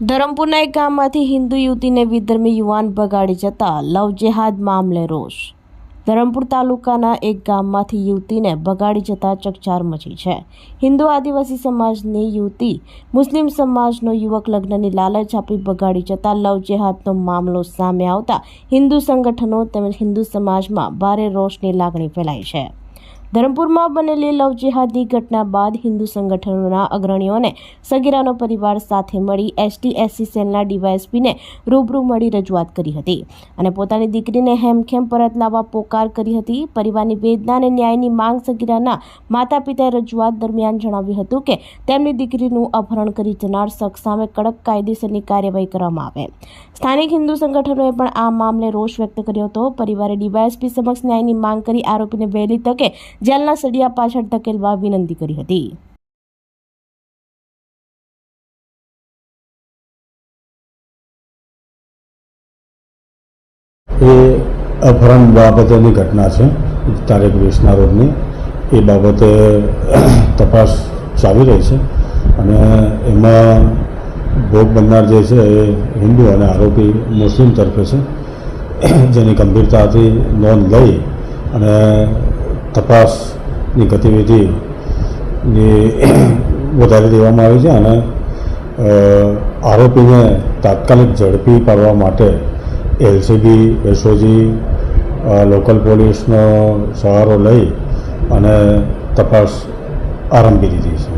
ધરમપુરના એક ગામમાંથી હિન્દુ યુવતીને વિધર્મી યુવાન ભગાડી જતા લવ જેહાદ મામલે રોષ. ધરમપુર તાલુકાના એક ગામમાંથી યુવતીને ભગાડી જતા ચકચાર મચી છે. હિન્દુ આદિવાસી સમાજની યુવતી, મુસ્લિમ સમાજનો યુવક લગ્નની લાલચ આપી ભગાડી જતા લવ જેહાદનો મામલો સામે આવતા હિન્દુ સંગઠનો તેમજ હિન્દુ સમાજમાં ભારે રોષની લાગણી ફેલાઈ છે. ધરમપુરમાં બનેલી લવ જેહાદની ઘટના બાદ હિન્દુ સંગઠનોના અગ્રણીઓને સગીરાનો પરિવાર સાથે મળી એસટી, એસસી સેલના ડીવાયએસપીને રૂબરૂ મળી રજૂઆત કરી હતી અને પોતાની દીકરીને હેમખેમ પરત લાવવા પોકાર કરી હતી. પરિવારની વેદના અને ન્યાયની માંગ સગીરાના માતા પિતાએ રજૂઆત દરમિયાન જણાવ્યું હતું કે તેમની દીકરીનું અપહરણ કરી જનાર શખ્સ સામે કડક કાયદેસરની કાર્યવાહી કરવામાં આવે. સ્થાનિક હિન્દુ સંગઠનોએ પણ આ મામલે રોષ વ્યક્ત કર્યો હતો. પરિવારે ડીવાયએસપી સમક્ષ ન્યાયની માંગ કરી આરોપીને વહેલી તકે જેલના સળિયા પાછળ ધકેલવા વિનંતી કરી હતી. એ અપહરણ બાબતેની ઘટના છે, તારીખ વીસના રોજની. એ બાબતે તપાસ ચાલી રહી છે અને એમાં ભોગ બનનાર જે છે એ હિન્દુ અને આરોપી મુસ્લિમ તરફે છે. જેની ગંભીરતાથી નોંધ લઈ અને તપાસની ગતિવિધિની વધારી દેવામાં આવી છે અને આરોપીને તાત્કાલિક ઝડપી પાડવા માટે એલસીબી, એસઓજી લોકલ પોલીસનો સહારો લઈ અને તપાસ આરંભી દીધી છે.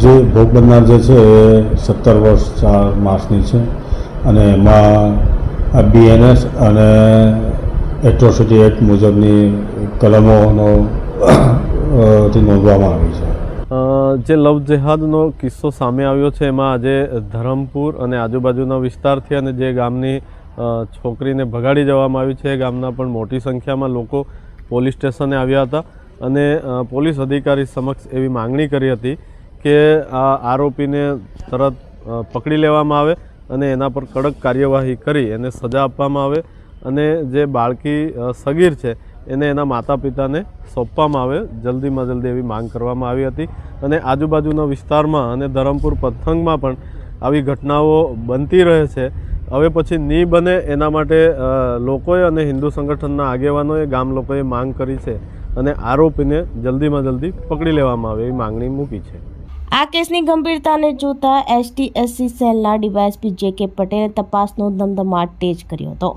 જે ભોગ બનનાર જે છે એ સત્તર વર્ષ ચાર માસની છે અને એમાં બીએનએસ અને એટ્રોસિટી એક્ટ મુજબની કલમોનો નોંધવામાં આવી છે. જે લવ જેહાદનો કિસ્સો સામે આવ્યો છે, એમાં આજે ધરમપુર અને આજુબાજુના વિસ્તારથી અને જે ગામની છોકરીને ભગાડી જવામાં આવી છે, એ ગામના પણ મોટી સંખ્યામાં લોકો પોલીસ સ્ટેશને આવ્યા હતા અને પોલીસ અધિકારી સમક્ષ એવી માંગણી કરી હતી કે આ આરોપીને તરત પકડી લેવામાં આવે અને એના પર કડક કાર્યવાહી કરી, એને સજા આપવામાં આવે અને જે બાળકી સગીર છે, એને એના માતા પિતાને સોંપવામાં આવે. જલ્દીમાં જલ્દી એવી માંગ કરવામાં આવી હતી. અને આજુબાજુના વિસ્તારમાં અને ધરમપુર પથંગમાં પણ આવી ઘટનાઓ બનતી રહે છે. હવે પછી નહીં બને એના માટે લોકોએ અને હિન્દુ સંગઠનના આગેવાનોએ ગામ લોકોએ માંગ કરી છે અને આરોપીને જલ્દીમાં જલ્દી પકડી લેવામાં આવે એવી માંગણી મૂકી છે. આ કેસની ગંભીરતાને જોતા એસટીએસસી સેલના ડીવાયએસપી જે કે પટેલે તપાસનો ધમધમાટ તેજ કર્યો હતો.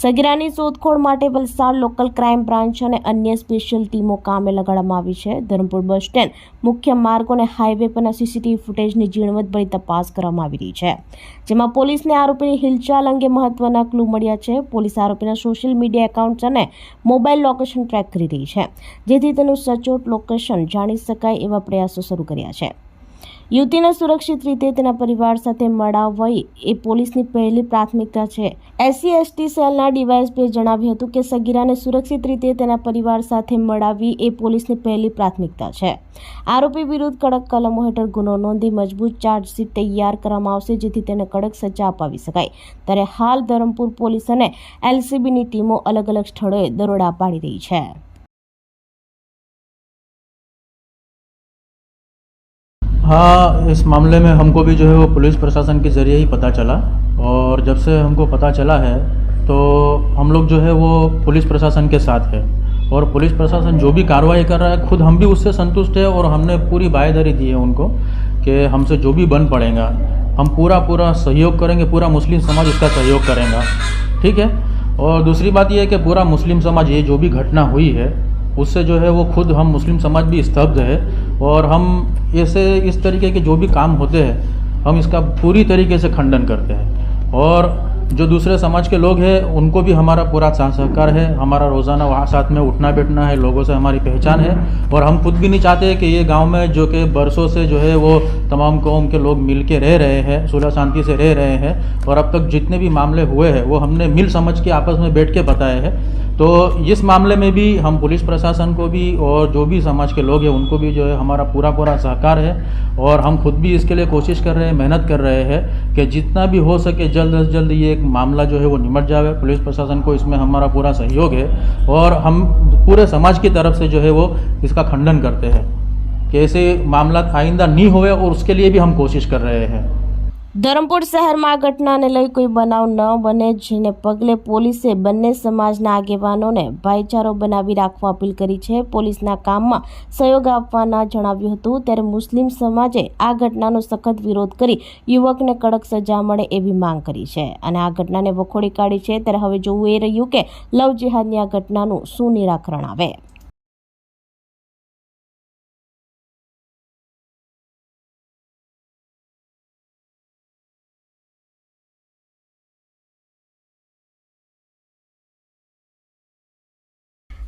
સગીરાની શોધખોળ માટે વલસાડ લોકલ ક્રાઇમ બ્રાન્ચ અને અન્ય સ્પેશિયલ ટીમો કામે લગાડવામાં આવી છે. ધરમપુર બસ સ્ટેન્ડ, મુખ્ય માર્ગો અને હાઈવે પરના સીસીટીવી ફૂટેજની ઝીણવટભરી તપાસ કરવામાં આવી રહી છે. જેમાં પોલીસને આરોપીની હિલચાલ અંગે મહત્વના ક્લુ મળ્યા છે. પોલીસ આરોપીના સોશિયલ મીડિયા એકાઉન્ટ્સ અને મોબાઈલ લોકેશન ટ્રેક કરી રહી છે. જેથી તેનું સચોટ લોકેશન જાણી શકાય એવા પ્રયાસો શરૂ કર્યા છે. યુવતીને સુરક્ષિત રીતે તેના પરિવાર સાથે મળાવવી એ પોલીસની પહેલી પ્રાથમિકતા છે. એસસી એસટી સેલના ડીવાયએસપીએ જણાવ્યું હતું કે સગીરાને સુરક્ષિત રીતે તેના પરિવાર સાથે મળાવવી એ પોલીસની પહેલી પ્રાથમિકતા છે. આરોપી વિરુદ્ધ કડક કલમો હેઠળ ગુનો નોંધી મજબૂત ચાર્જશીટ તૈયાર કરવામાં આવશે, જેથી તેને કડક સજા અપાવી શકાય. ત્યારે હાલ ધરમપુર પોલીસ અને એલસીબીની ટીમો અલગ અલગ સ્થળોએ દરોડા પાડી રહી છે. हाँ इस मामले में हमको भी जो है वो पुलिस प्रशासन के ज़रिए ही पता चला। और जब से हमको पता चला है तो हम लोग जो है वो पुलिस प्रशासन के साथ है। और पुलिस प्रशासन जो भी कार्रवाई कर रहा है, खुद हम भी उससे संतुष्ट है और हमने पूरी बायदारी दी है उनको कि हमसे जो भी बन पड़ेगा, हम पूरा पूरा सहयोग करेंगे, पूरा मुस्लिम समाज इसका सहयोग करेगा। ठीक है? और दूसरी बात यह है कि पूरा मुस्लिम समाज, ये जो भी घटना हुई है उससे जो है वो खुद हम मुस्लिम समाज भी स्तब्ध है और हम ऐसे इस तरीके के जो भी काम होते हैं, हम इसका पूरी तरीके से खंडन करते हैं। और जो दूसरे समाज के लोग हैं, उनको भी हमारा पूरा साथ सहकार है, हमारा रोज़ाना वहाँ साथ में उठना बैठना है, लोगों से हमारी पहचान है और हम खुद भी नहीं चाहते कि ये गाँव में जो कि बरसों से जो है वो तमाम कौम के लोग मिल के रह रहे हैं, सुलह शांति से रह रहे हैं और अब तक जितने भी मामले हुए हैं, वो हमने मिल समझ के आपस में बैठ के बताए हैं। तो इस मामले में भी हम पुलिस प्रशासन को भी और जो भी समाज के लोग हैं, उनको भी जो है हमारा पूरा पूरा सहकार है और हम खुद भी इसके लिए कोशिश कर रहे हैं, मेहनत कर रहे हैं कि जितना भी हो सके जल्द अज जल्द ये एक मामला जो है वो निमट जाए पुलिस प्रशासन को इसमें हमारा पूरा सहयोग है और हम पूरे समाज की तरफ़ से जो है वो इसका खंडन करते हैं कि ऐसे मामला आइंदा नहीं होए और उसके लिए भी हम कोशिश कर रहे हैं। ધરમપુર શહેરમાં આ ઘટનાને લઈ કોઈ બનાવ ન બને, જેને પગલે પોલીસે બંને સમાજના આગેવાનોને ભાઈચારો બનાવી રાખવા અપીલ કરી છે. પોલીસના કામમાં સહયોગ આપવાના જણાવ્યું હતું. ત્યારે મુસ્લિમ સમાજે આ ઘટનાનો સખત વિરોધ કરી યુવકને કડક સજા મળે એવી માંગ કરી છે અને આ ઘટનાને વખોડી કાઢી છે. ત્યારે હવે જોવું એ રહ્યું કે લવ જેહાદની આ ઘટનાનું શું નિરાકરણ આવે.